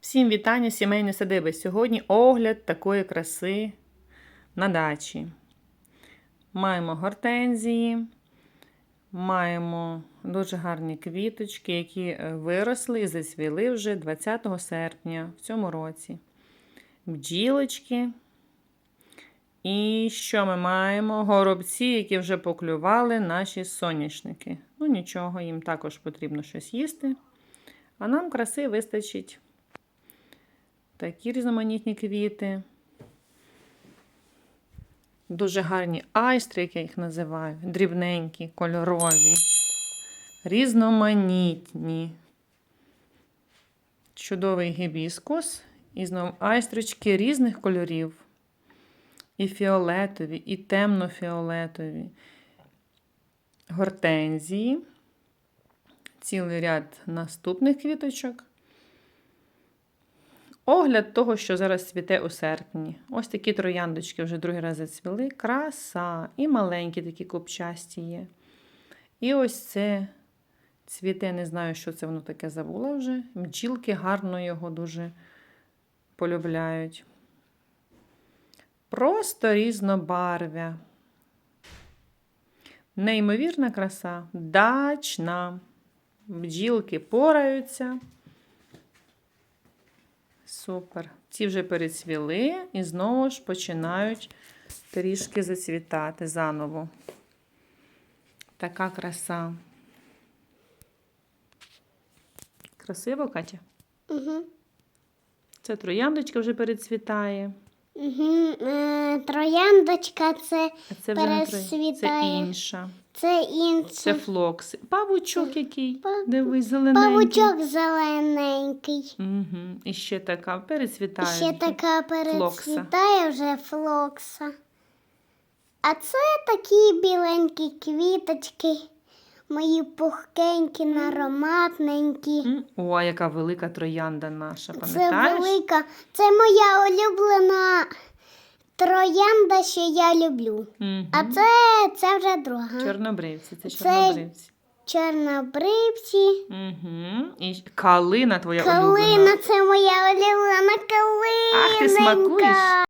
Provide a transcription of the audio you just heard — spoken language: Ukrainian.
Всім вітання сімейної садиби. Сьогодні огляд такої краси на дачі. Маємо гортензії, маємо дуже гарні квіточки, які е, виросли і зацвіли вже 20 серпня в цьому році. Бджілочки. І що ми маємо? Горобці, які вже поклювали наші соняшники. Ну, нічого, їм також потрібно щось їсти. А нам краси вистачить. Такі різноманітні квіти. Дуже гарні айстри, як я їх називаю. Дрібненькі, кольорові, різноманітні. Чудовий гібіскус. І знову айстрочки різних кольорів. І фіолетові, і темно-фіолетові. Гортензії. Цілий ряд наступних квіточок. Огляд того, що зараз цвіте у серпні. Ось такі трояндочки вже другий раз зацвіли. Краса. І маленькі такі копчасті є. І ось це цвіте, не знаю, що це воно таке забула вже. Бджілки гарно його дуже полюбляють. Просто різнобарвя. Неймовірна краса. Дачна. Бджілки пораються. Супер. Ці вже перецвіли і знову ж починають трішки зацвітати заново. Така краса. Красиво, Катя? Угу. Це трояндочка вже перецвітає. Угу. Е, трояндочка це, це вже не троя- Це інша. це інше. Це флокс. Павучок який. Пав- Дивись, зелененький. Павучок зелененький. Угу. І ще така перецвітає. ще така перецвітає вже флокса. А це такі біленькі квіточки, мої пухкенькі, ароматненькі. М, О, яка велика троянда наша, Це велика, це моя улюблена троянда, що я люблю. Мгм. А це, це вже друга. Чорнобривці, це Це чорнобривці. Чорнобривці. Угу. І калина твоя Калина улюблена. це моя улюблена калина. Ах, ти смакуєш?